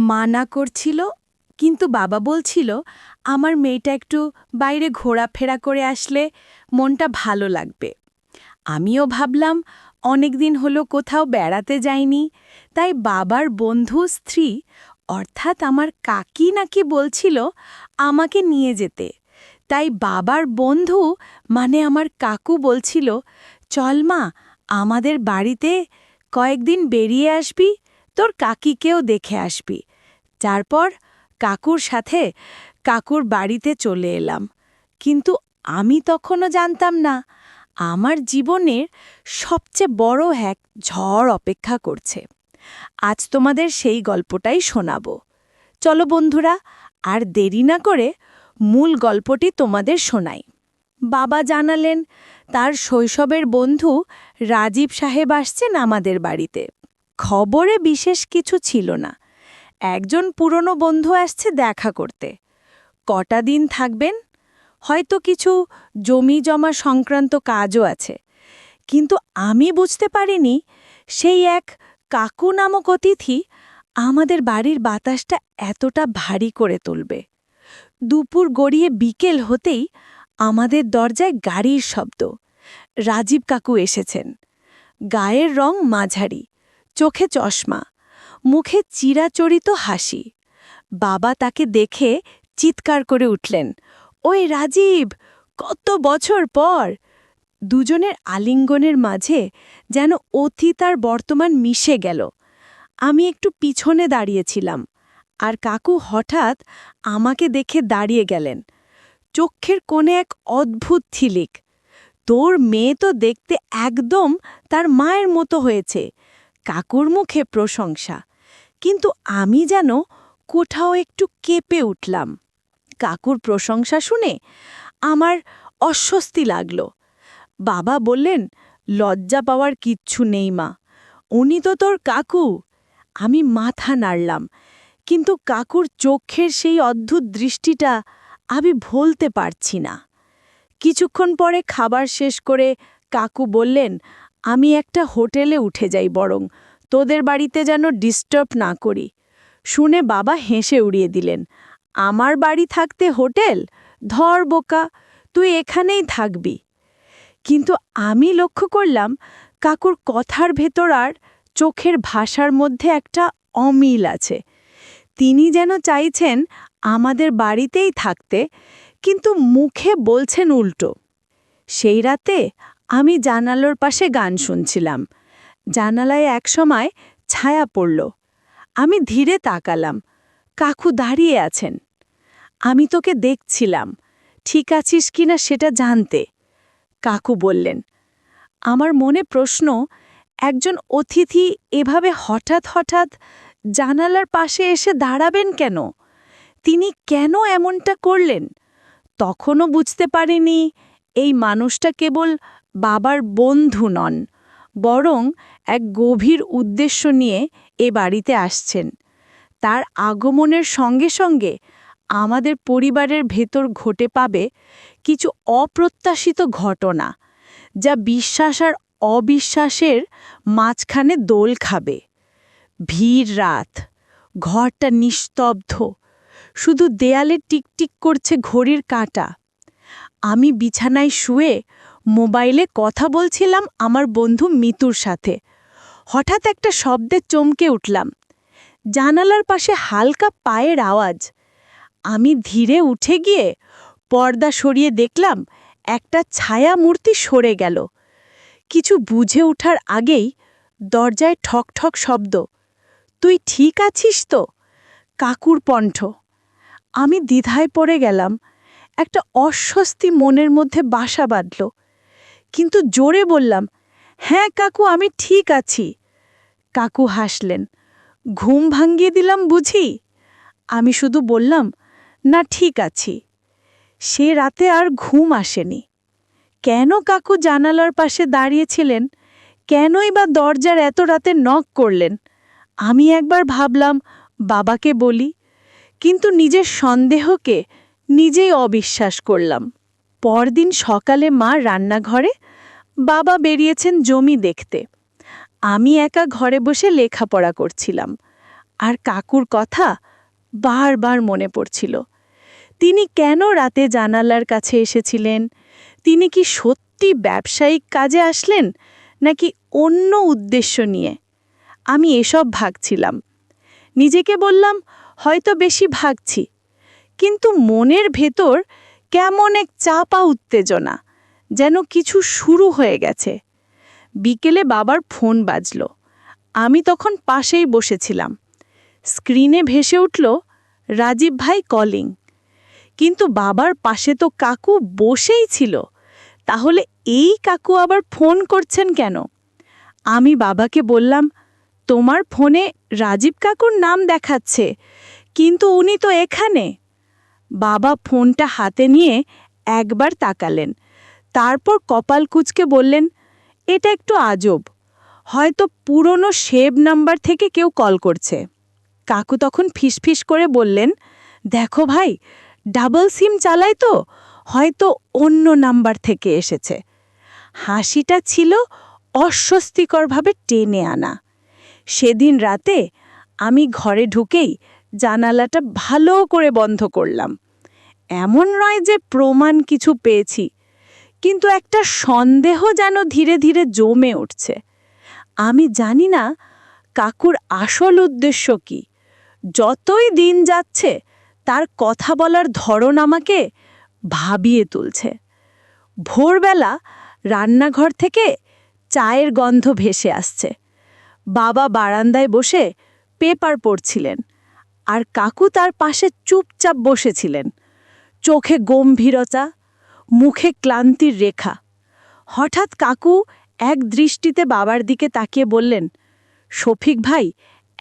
মানা করছিল, কিন্তু বাবা বলছিল, আমার মেয়েটা একটু বাইরে ঘোরাফেরা করে আসলে মনটা ভালো লাগবে। আমিও ভাবলাম, অনেক দিন হলো কোথাও বেড়াতে যাইনি, তাই বাবার বন্ধু স্ত্রী, অর্থাৎ আমার কাকি নাকি বলছিল আমাকে নিয়ে যেতে। তাই বাবার বন্ধু মানে আমার কাকু বলছিল, চল মা, আমাদের বাড়িতে কয়েকদিন বেরিয়ে আসবি, তোর কাকিকেও দেখে আসবি। তারপর কাকুর সাথে কাকুর বাড়িতে চলে এলাম। কিন্তু আমি তখনও জানতাম না, আমার জীবনের সবচেয়ে বড় এক ঝড় অপেক্ষা করছে। আজ তোমাদের সেই গল্পটাই শোনাব। চলো বন্ধুরা, আর দেরি না করে মূল গল্পটি তোমাদের শোনাই। বাবা জানালেন, তার শৈশবের বন্ধু রাজীব সাহেব আসছেন আমাদের বাড়িতে। খবরে বিশেষ কিছু ছিল না। একজন পুরনো বন্ধু আসছে দেখা করতে। কটা দিন থাকবেন? হয়তো কিছু জমি জমা সংক্রান্ত কাজও আছে। কিন্তু আমি বুঝতে পারিনি, সেই এক কাকু নামক অতিথি আমাদের বাড়ির বাতাসটা এতটা ভারী করে তুলবে। দুপুর গড়িয়ে বিকেল হতেই আমাদের দরজায় গাড়ির শব্দ। রাজীব কাকু এসেছেন। গায়ের রং মাঝারি, চোখে চশমা। মুখে চিরাচরিত হাসি। বাবা তাকে দেখে চিৎকার করে উঠলেন, ওই রাজীব, কত বছর পর? দুজনের আলিঙ্গনের মাঝে যেন অতীত আর বর্তমান মিশে গেল। আমি একটু পিছনে দাঁড়িয়েছিলাম, আর কাকু হঠাৎ আমাকে দেখে দাঁড়িয়ে গেলেন। চক্ষের কোণে এক অদ্ভুত থিলিক। তোর মেয়ে তো দেখতে একদম তার মায়ের মতো হয়েছে। কাকুর মুখে প্রশংসা। কিন্তু আমি যেন কোথাও একটু কেঁপে উঠলাম। কাকুর প্রশংসা শুনে আমার অস্বস্তি লাগল। বাবা বললেন, লজ্জা পাওয়ার কিচ্ছু নেই মা। উনি তো তোর কাকু। আমি মাথা নাড়লাম। কিন্তু কাকুর চোখের সেই অদ্ভুত দৃষ্টিটা আমি ভুলতে পারছি না। কিছুক্ষণ পরে খাবার শেষ করে কাকু বললেন, আমি একটা হোটেলে উঠে যাই বরং। তোদের বাড়িতে যেন ডিস্টার্ব না করি। শুনে বাবা হেসে উড়িয়ে দিলেন, আমার বাড়ি থাকতে হোটেল? ধর বোকা, তুই এখানেই থাকবি। কিন্তু আমি লক্ষ্য করলাম, কাকুর কথার ভেতর আর চোখের ভাষার মধ্যে একটা অমিল আছে। তিনি যেন চাইছেন আমাদের বাড়িতেই থাকতে, কিন্তু মুখে বলছেন উল্টো। সেই রাতে আমি জানালোর পাশে গান শুনছিলাম। জানালায় একসময় ছায়া পড়ল। আমি ধীরে তাকালাম। কাকু দাঁড়িয়ে আছেন। আমি তোকে দেখছিলাম। ঠিক আছিস কিনা সেটা জানতে। কাকু বললেন, আমার মনে প্রশ্ন, একজন অতিথি এভাবে হঠাৎ হঠাৎ জানালার পাশে এসে দাঁড়াবেন কেন? তিনি কেন এমনটা করলেন? তখনও বুঝতে পারিনি। এই মানুষটা কেবল বাবার বন্ধু নন। বরং এক গভীর উদ্দেশ্য নিয়ে এ বাড়িতে আসছেন। তার আগমনের সঙ্গে সঙ্গে আমাদের পরিবারের ভেতর ঘটে পাবে কিছু অপ্রত্যাশিত ঘটনা, যা বিশ্বাস আর অবিশ্বাসের মাঝখানে দোল খাবে। ভিড় রাত, ঘরটা নিস্তব্ধ, শুধু দেয়ালে টিকটিক করছে ঘড়ির কাঁটা। আমি বিছানায় শুয়ে মোবাইলে কথা বলছিলাম আমার বন্ধু মিতুর সাথে। হঠাৎ একটা শব্দে চমকে উঠলাম। জানালার পাশে হালকা পায়ের আওয়াজ। আমি ধীরে উঠে গিয়ে পর্দা সরিয়ে দেখলাম একটা ছায়া মূর্তি সরে গেল। কিছু বুঝে ওঠার আগেই দরজায় ঠক ঠক শব্দ, তুই ঠিক আছিস তো? কাকুর কণ্ঠ। আমি দ্বিধায় পড়ে গেলাম। একটা অস্বস্তি মনের মধ্যে বাসা বাঁধল। কিন্তু জোরে বললাম হ্যাঁ কাকু, আমি ঠিক আছি। কাকু হাসলেন, ঘুম ভাঙ্গিয়ে দিলাম বুঝি? আমি শুধু বললাম, না, ঠিক আছি। সে রাতে আর ঘুম আসেনি। কেন কাকু জানালার পাশে দাঁড়িয়েছিলেন? কেনই বা দরজার এত রাতে নক করলেন? আমি একবার ভাবলাম, বাবাকে বলি, কিন্তু নিজের সন্দেহকে নিজেই অবিশ্বাস করলাম। পরদিন সকালে মা রান্নাঘরে বাবা বেরিয়েছেন জমি দেখতে। আমি একা ঘরে বসে লেখাপড়া করছিলাম। আর কাকুর কথা বারবার মনে পড়ছিল। তিনি কেন রাতে জানালার কাছে এসেছিলেন? তিনি কি সত্যি ব্যবসায়িক কাজে আসলেন, নাকি অন্য উদ্দেশ্য নিয়ে? আমি এসব ভাগছিলাম। নিজেকে বললাম, হয়তো বেশি ভাগছি। কিন্তু মনের ভেতর কেমন এক চাপা উত্তেজনা, যেন কিছু শুরু হয়ে গেছে। বিকেলে বাবার ফোন বাজল। আমি তখন পাশেই বসেছিলাম। স্ক্রিনে ভেসে উঠল, রাজীব ভাই কলিং কিন্তু বাবার পাশে তো কাকু বসেই ছিল। তাহলে এই কাকু আবার ফোন করছেন কেন? আমি বাবাকে বললাম, তোমার ফোনে রাজীব কাকুর নাম দেখাচ্ছে, কিন্তু উনি তো এখানে। বাবা ফোনটা হাতে নিয়ে একবার তাকালেন। তারপর কপাল কুচকে বললেন, এটা একটু আজব। হয়তো পুরনো সেভ নাম্বার থেকে কেউ কল করছে। কাকু তখন ফিসফিস করে বললেন, দেখো ভাই, ডাবল সিম চালাই তো, হয়তো অন্য নাম্বার থেকে এসেছে। হাসিটা ছিল অস্বস্তিকরভাবে টেনে আনা। সেদিন রাতে আমি ঘরে ঢুকেই জানালাটা ভালো করে বন্ধ করলাম। এমন নয় যে প্রমাণ কিছু পেয়েছি, কিন্তু একটা সন্দেহ যেন ধীরে ধীরে জমে উঠছে। আমি জানি না কাকুর আসল উদ্দেশ্য কি। যতই দিন যাচ্ছে, তার কথা বলার ধরন আমাকে ভাবিয়ে তুলছে। ভোরবেলা রান্নাঘর থেকে চায়ের গন্ধ ভেসে আসছে। বাবা বারান্দায় বসে পেপার পড়ছিলেন। আর কাকু তার পাশে চুপচাপ বসেছিলেন। চোখে গম্ভীরতা, মুখে ক্লান্তির রেখা। হঠাৎ কাকু এক দৃষ্টিতে বাবার দিকে তাকিয়ে বললেন, শফিক ভাই,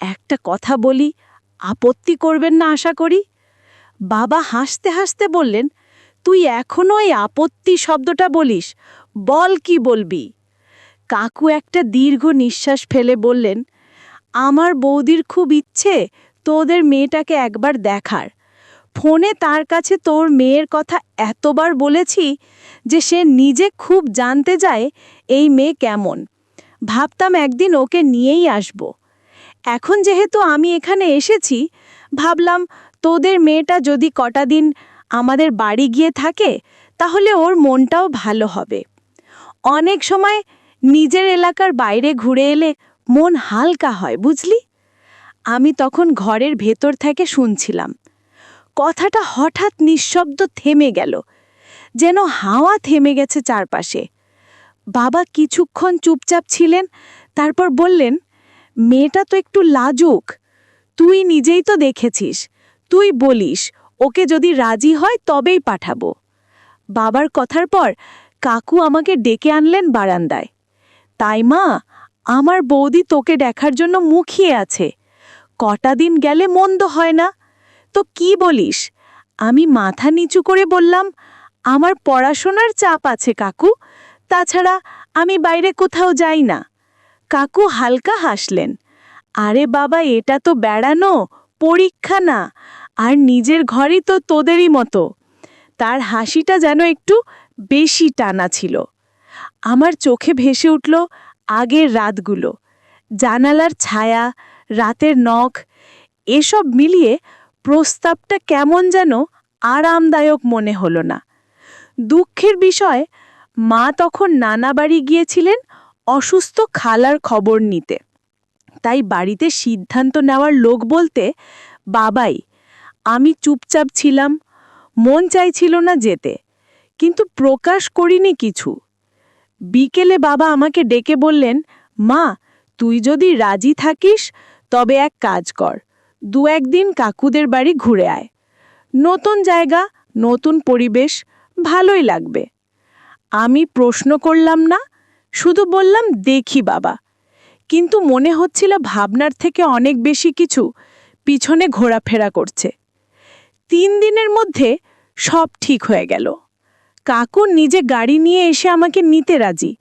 একটা কথা বলি, আপত্তি করবেন না আশা করি? বাবা হাসতে হাসতে বললেন, তুই এখনও এই আপত্তি শব্দটা বলিস, বল কি বলবি? কাকু একটা দীর্ঘ নিঃশ্বাস ফেলে বললেন, আমার বৌদির খুব ইচ্ছে তোদের মেয়েটাকে একবার দেখার। ফোনে তার কাছে তোর মেয়ের কথা এতবার বলেছি যে সে নিজে খুব জানতে যায় এই মেয়ে কেমন। ভাবতাম একদিন ওকে নিয়েই আসব। এখন যেহেতু আমি এখানে এসেছি, ভাবলাম তোদের মেয়েটা যদি কটা দিন আমাদের বাড়ি গিয়ে থাকে, তাহলে ওর মনটাও ভালো হবে। অনেক সময় নিজের এলাকার বাইরে ঘুরে এলে মন হালকা হয়, বুঝলি? আমি তখন ঘরের ভেতর থেকে শুনছিলাম। কথাটা হঠাৎ নিঃশব্দ থেমে গেল, যেন হাওয়া থেমে গেছে চারপাশে। বাবা কিছুক্ষণ চুপচাপ ছিলেন, তারপর বললেন, মেয়েটা তো একটু লাজুক। তুই নিজেই তো দেখেছিস। তুই বলিস, ওকে যদি রাজি হয় তবেই পাঠাবো। বাবার কথার পর কাকু আমাকে ডেকে আনলেন বারান্দায়। তাই মা, আমার বৌদি তোকে দেখার জন্য মুখিয়ে আছে। কটা দিন গেলে মন্দ হয় না। তো কি বলিস? আমি মাথা নিচু করে বললাম, আমার পড়াশোনার চাপ আছে কাকু, তাছাড়া আমি বাইরে কোথাও যাই না। কাকু হালকা হাসলেন, আরে বাবা, এটা তো বেড়ানো, পরীক্ষা না, আর নিজের ঘরই তো তোদেরই মতো। তার হাসিটা যেন একটু বেশি টানা ছিল। আমার চোখে ভেসে উঠল আগের রাতগুলো। জানালার ছায়া রাতের নখ, এসব মিলিয়ে প্রস্তাবটা কেমন যেন আরামদায়ক মনে হলো না। দুঃখের বিষয়, মা তখন নানা বাড়ি গিয়েছিলেন অসুস্থ খালার খবর নিতে। তাই বাড়িতে সিদ্ধান্ত নেওয়ার লোক বলতে, বাবাই, আমি চুপচাপ ছিলাম, মন চাইছিল না যেতে, কিন্তু প্রকাশ করিনি কিছু। বিকেলে বাবা আমাকে ডেকে বললেন, মা, তুই যদি রাজি থাকিস তবে এক কাজ কর, দু একদিন কাকুদের বাড়ি ঘুরে আয়। নতুন জায়গা, নতুন পরিবেশ, ভালোই লাগবে। আমি প্রশ্ন করলাম না, শুধু বললাম, দেখি বাবা। কিন্তু মনে হচ্ছিল ভাবনার থেকে অনেক বেশি কিছু পিছনে ঘোরাফেরা করছে। তিন দিনের মধ্যে সব ঠিক হয়ে গেল। কাকু নিজে গাড়ি নিয়ে এসে আমাকে নিতে রাজি।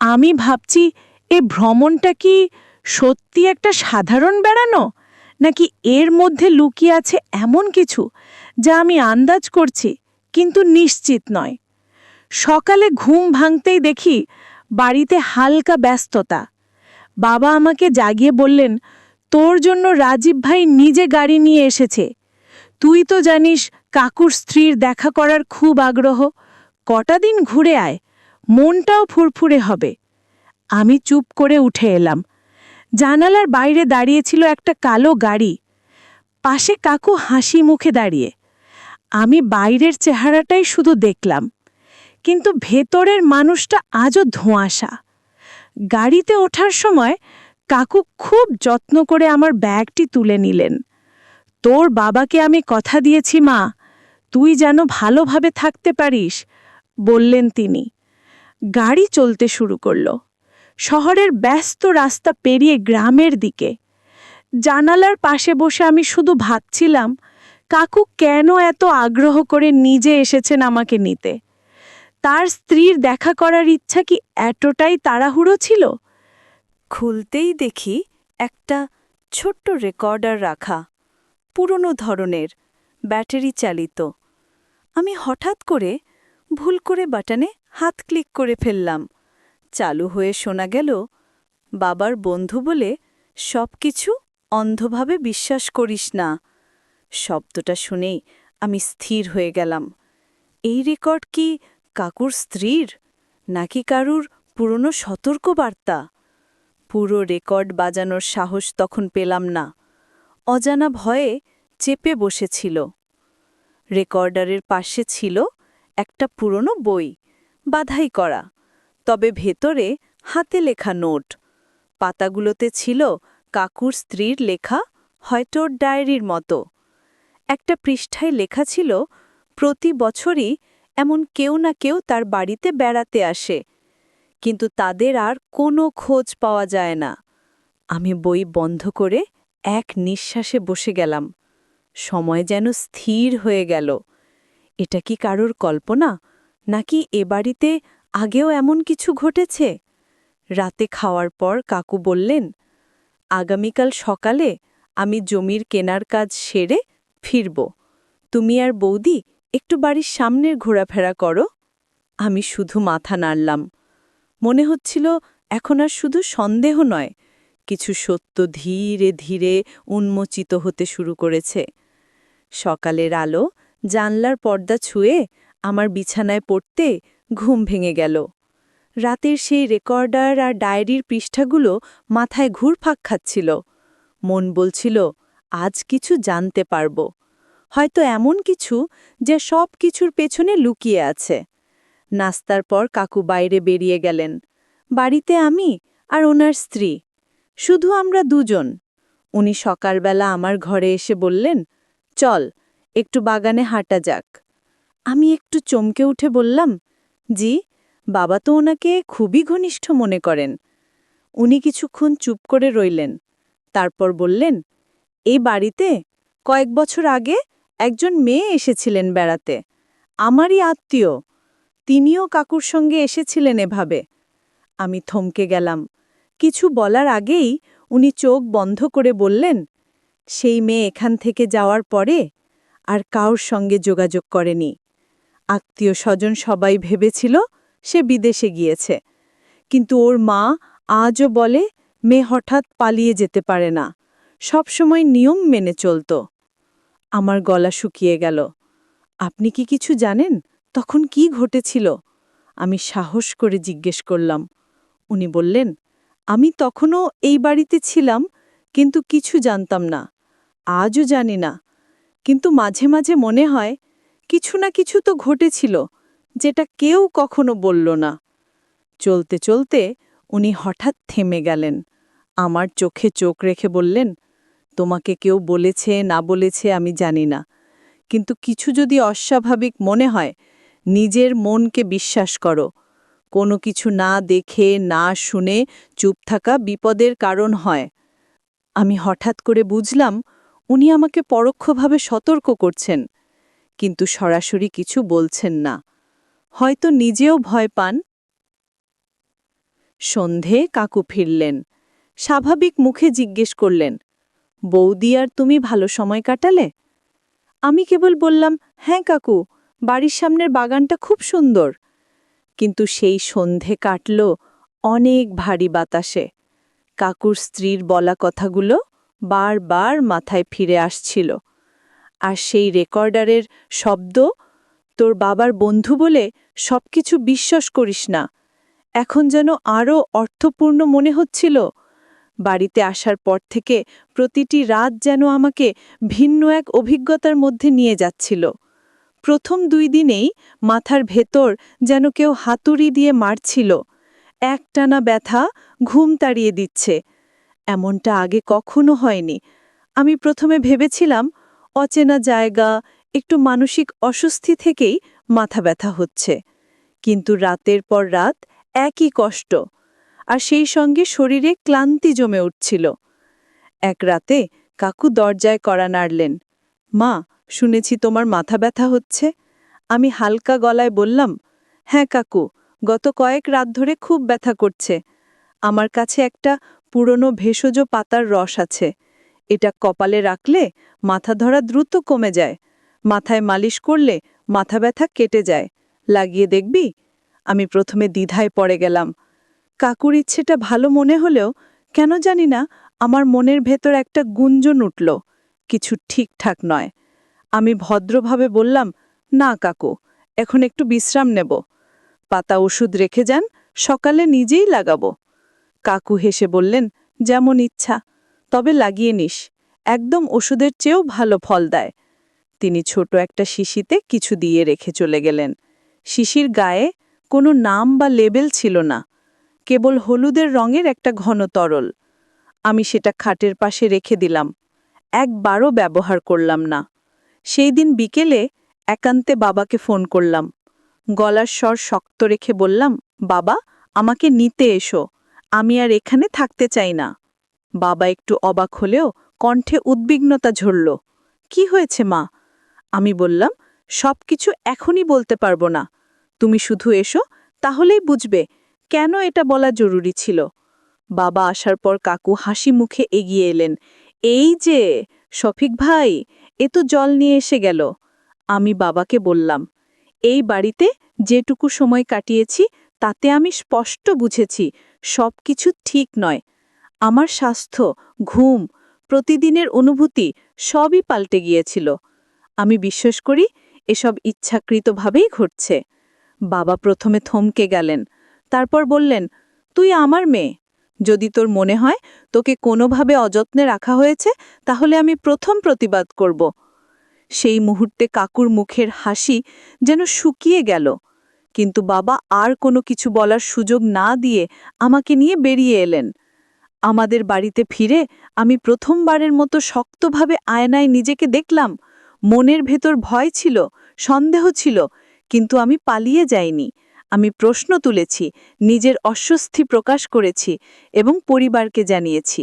আমি ভাবছি, এ ভ্রমণটা কি সত্যি একটা সাধারণ বেড়ানো? নাকি এর মধ্যে লুকিয়ে আছে এমন কিছু যা আমি আন্দাজ করছি, কিন্তু নিশ্চিত নয়। সকালে ঘুম ভাঙতেই দেখি বাড়িতে হালকা ব্যস্ততা। বাবা আমাকে জাগিয়ে বললেন, তোর জন্য রাজীব ভাই নিজে গাড়ি নিয়ে এসেছে। তুই তো জানিস কাকুর স্ত্রীর দেখা করার খুব আগ্রহ। কটা দিন ঘুরে আয়, মনটাও ফুরফুরে হবে। আমি চুপ করে উঠে এলাম। জানালার বাইরে দাঁড়িয়েছিল একটা কালো গাড়ি। পাশে কাকু হাসি মুখে দাঁড়িয়ে। আমি বাইরের চেহারাটাই শুধু দেখলাম, কিন্তু ভেতরের মানুষটা আজও ধোঁয়াশা। গাড়িতে ওঠার সময় কাকু খুব যত্ন করে আমার ব্যাগটি তুলে নিলেন। তোর বাবাকে আমি কথা দিয়েছি, মা। তুই যেন ভালোভাবে থাকতে পারিস, বললেন তিনি। গাড়ি চলতে শুরু করল। শহরের ব্যস্ত রাস্তা পেরিয়ে গ্রামের দিকে। জানালার পাশে বসে আমি শুধু ভাবছিলাম, কাকু কেন এত আগ্রহ করে নিজে এসেছেন আমাকে নিতে? তার স্ত্রীর দেখা করার ইচ্ছা কি এতটাই তাড়াহুড়ো ছিল? খুলতেই দেখি একটা ছোট্ট রেকর্ডার রাখা, পুরনো ধরনের, ব্যাটারি চালিত। আমি হঠাৎ করে ভুল করে বাটনে হাত ক্লিক করে ফেললাম। চালু হয়ে শোনা গেল, বাবার বন্ধু বলে সব কিছু অন্ধভাবে বিশ্বাস করিস না। শব্দটা শুনেই আমি স্থির হয়ে গেলাম। এই রেকর্ড কি কাকুর স্ত্রীর? নাকি কারুর পুরনো সতর্কবার্তা? পুরো রেকর্ড বাজানোর সাহস তখন পেলাম না। অজানা ভয়ে চেপে বসেছিল। রেকর্ডারের পাশে ছিল একটা পুরনো বই, বাধাই করা। তবে ভেতরে হাতে লেখা নোট। পাতাগুলোতে ছিল কাকুর স্ত্রীর লেখা হয়তো ডায়েরির মতো। একটা পৃষ্ঠায় লেখা ছিল, প্রতি বছরই এমন কেউ না কেউ তার বাড়িতে বেড়াতে আসে, কিন্তু তাদের আর কোনো খোঁজ পাওয়া যায় না। আমি বই বন্ধ করে এক নিঃশ্বাসে বসে গেলাম। সময় যেন স্থির হয়ে গেল। এটা কি কারোর কল্পনা, নাকি এ বাড়িতে আগেও এমন কিছু ঘটেছে? রাতে খাওয়ার পর কাকু বললেন, আগামীকাল সকালে আমি জমির কেনার কাজ সেরে ফিরব। তুমি আর বৌদি একটু বাড়ির সামনের ঘোরাফেরা করো। আমি শুধু মাথা নাড়লাম। মনে হচ্ছিল এখন আর শুধু সন্দেহ নয়, কিছু সত্য ধীরে ধীরে উন্মোচিত হতে শুরু করেছে। সকালের আলো জানলার পর্দা ছুঁয়ে আমার বিছানায় পড়তে ঘুম ভেঙে গেল। রাতের সেই রেকর্ডার আর ডায়েরির পৃষ্ঠাগুলো মাথায় ঘুরফাক খাচ্ছিল। মন বলছিল, আজ কিছু জানতে পারব। হয়তো এমন কিছু যে সব কিছুর পেছনে লুকিয়ে আছে। নাস্তার পর কাকু বাইরে বেরিয়ে গেলেন। বাড়িতে আমি আর ওনার স্ত্রী। শুধু আমরা দুজন। উনি সকালবেলা আমার ঘরে এসে বললেন, চল, একটু বাগানে হাঁটা যাক। আমি একটু চমকে উঠে বললাম, জি, বাবা তো ওনাকে খুবই ঘনিষ্ঠ মনে করেন। উনি কিছুক্ষণ চুপ করে রইলেন। তারপর বললেন এই বাড়িতে কয়েক বছর আগে একজন মেয়ে এসেছিলেন বেড়াতে। আমারই আত্মীয়। তিনিও কাকুর সঙ্গে এসেছিলেন এভাবে। আমি থমকে গেলাম। কিছু বলার আগেই উনি চোখ বন্ধ করে বললেন, সেই মেয়ে এখান থেকে যাওয়ার পরে আর কাউর সঙ্গে যোগাযোগ করেনি। আত্মীয় স্বজন সবাই ভেবেছিল সে বিদেশে গিয়েছে। কিন্তু ওর মা আজও বলে, মেয়ে হঠাৎ পালিয়ে যেতে পারে না। সবসময় নিয়ম মেনে চলত। আমার গলা শুকিয়ে গেল। আপনি কি কিছু জানেন? তখন কি ঘটেছিল? আমি সাহস করে জিজ্ঞেস করলাম। উনি বললেন, আমি তখনও এই বাড়িতে ছিলাম, কিন্তু কিছু জানতাম না। আজও জানি না। কিন্তু মাঝে মাঝে মনে হয় কিছু না কিছু তো ঘটেছিল, যেটা কেউ কখনো বলল না। চলতে চলতে উনি হঠাৎ থেমে গেলেন। আমার চোখে চোখ রেখে বললেন, তোমাকে কেউ বলেছে, না বলেছে আমি জানি না। কিন্তু কিছু যদি অস্বাভাবিক মনে হয়, নিজের মনকে বিশ্বাস করো। কোনো কিছু না দেখে, না শুনে চুপ থাকা বিপদের কারণ হয়। আমি হঠাৎ করে বুঝলাম, উনি আমাকে পরোক্ষভাবে সতর্ক করছেন। কিন্তু সরাসরি কিছু বলছেন না। হয়তো নিজেও ভয় পান। সন্ধে কাকু ফিরলেন। স্বাভাবিক মুখে জিজ্ঞেস করলেন, বৌদি আর তুমি ভালো সময় কাটালে? আমি কেবল বললাম হ্যাঁ কাকু, বাড়ির সামনের বাগানটা খুব সুন্দর। কিন্তু সেই সন্ধে কাটল অনেক ভারী বাতাসে। কাকুর স্ত্রীর বলা কথাগুলো বারবার মাথায় ফিরে আসছিল। আর সেই রেকর্ডারের শব্দ, তোর বাবার বন্ধু বলে সবকিছু বিশ্বাস করিস না। এখন যেন আরও অর্থপূর্ণ মনে হচ্ছিল। বাড়িতে আসার পর থেকে প্রতিটি রাত যেন আমাকে ভিন্ন এক অভিজ্ঞতার মধ্যে নিয়ে যাচ্ছিল। প্রথম দুই দিনেই মাথার ভেতর যেন কেউ হাতুড়ি দিয়ে মারছিল। একটানা ব্যথা ঘুম তাড়িয়ে দিচ্ছে। এমনটা আগে কখনো হয়নি। আমি প্রথমে ভেবেছিলাম অচেনা জায়গা, একটু মানসিক অস্বস্তি থেকেই মাথা ব্যথা হচ্ছে। কিন্তু রাতের পর রাত একই কষ্ট, আর সেই সঙ্গে শরীরে ক্লান্তি জমে উঠছিল। এক রাতে কাকু দরজায় কড়া নাড়লেন, মা, শুনেছি তোমার মাথা ব্যথা হচ্ছে। আমি হালকা গলায় বললাম হ্যাঁ কাকু, গত কয়েক রাত ধরে খুব ব্যথা করছে। আমার কাছে একটা পুরনো ভেষজ পাতার রস আছে। এটা কপালে রাখলে মাথা ধরা দ্রুত কমে যায়। মাথায় মালিশ করলে মাথা ব্যথা কেটে যায়। লাগিয়ে দেখবি, আমি প্রথমে দ্বিধায় পড়ে গেলাম। কাকুর ইচ্ছেটা ভালো মনে হলেও কেন জানি না আমার মনের ভেতর একটা গুঞ্জন উঠল। কিছু ঠিকঠাক নয়। আমি ভদ্রভাবে বললাম, না, কাকু, এখন একটু বিশ্রাম নেব। পাতা ওষুধ রেখে যান, সকালে নিজেই লাগাবো। কাকু হেসে বললেন, যেমন ইচ্ছা। তবে লাগিয়ে নিস, একদম ওষুধের চেয়েও ভালো ফল দেয়। তিনি ছোট একটা শিশিতে কিছু দিয়ে রেখে চলে গেলেন। শিশির গায়ে কোনো নাম বা লেবেল ছিল না, কেবল হলুদের রঙের একটা ঘন তরল। আমি সেটা খাটের পাশে রেখে দিলাম, একবারও ব্যবহার করলাম না। সেই দিন বিকেলে একান্তে বাবাকে ফোন করলাম। গলার স্বর শক্ত রেখে বললাম, বাবা, আমাকে নিতে এসো, আমি আর এখানে থাকতে চাই না। বাবা একটু অবাক হলেও কণ্ঠে উদ্বিগ্নতা ঝরল। কি হয়েছে, মা? আমি বললাম সব কিছু এখনই বলতে পারব না। তুমি শুধু এসো, তাহলেই বুঝবে কেন এটা বলা জরুরি ছিল। বাবা আসার পর কাকু হাসি মুখে এগিয়ে এলেন। এই যে, শফিক ভাই, এ তো জল নিয়ে এসে গেল। আমি বাবাকে বললাম, এই বাড়িতে যেটুকু সময় কাটিয়েছি, তাতে আমি স্পষ্ট বুঝেছি সব কিছু ঠিক নয়। আমার স্বাস্থ্য, ঘুম, প্রতিদিনের অনুভূতি সবই পাল্টে গিয়েছিল। আমি বিশ্বাস করি এসব ইচ্ছাকৃতভাবেই ঘটছে। বাবা প্রথমে থমকে গেলেন, তারপর বললেন, তুই আমার মেয়ে। যদি তোর মনে হয় তোকে কোনোভাবে অযত্নে রাখা হয়েছে, তাহলে আমি প্রথম প্রতিবাদ করব। সেই মুহূর্তে কাকুর মুখের হাসি যেন শুকিয়ে গেল, কিন্তু বাবা আর কোনো কিছু বলার সুযোগ না দিয়ে আমাকে নিয়ে বেরিয়ে এলেন। আমাদের বাড়িতে ফিরে আমি প্রথমবারের মতো শক্তভাবে আয়নায় নিজেকে দেখলাম। মনের ভেতর ভয় ছিল, সন্দেহ ছিল, কিন্তু আমি পালিয়ে যাইনি। আমি প্রশ্ন তুলেছি, নিজের অস্বস্তি প্রকাশ করেছি এবং পরিবারকে জানিয়েছি।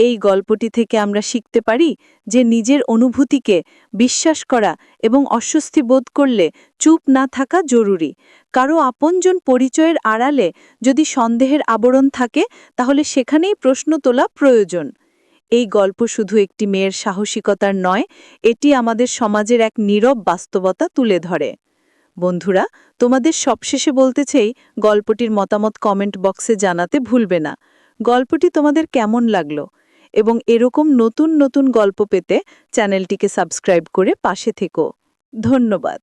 এই গল্পটি থেকে আমরা শিখতে পারি যে নিজের অনুভূতিকে বিশ্বাস করা এবং অস্বস্তি বোধ করলে চুপ না থাকা জরুরি। কারও আপনজন পরিচয়ের আড়ালে যদি সন্দেহের আবরণ থাকে, তাহলে সেখানেই প্রশ্ন তোলা প্রয়োজন। এই গল্প শুধু একটি মেয়ের সাহসিকতার নয়, এটি আমাদের সমাজের এক নীরব বাস্তবতা তুলে ধরে। বন্ধুরা, তোমাদের সবশেষে বলতে চাই, গল্পটির মতামত কমেন্ট বক্সে জানাতে ভুলবে না। গল্পটি তোমাদের কেমন লাগল? এবং এরকম নতুন নতুন গল্প পেতে চ্যানেলটিকে সাবস্ক্রাইব করে পাশে থেকো। ধন্যবাদ।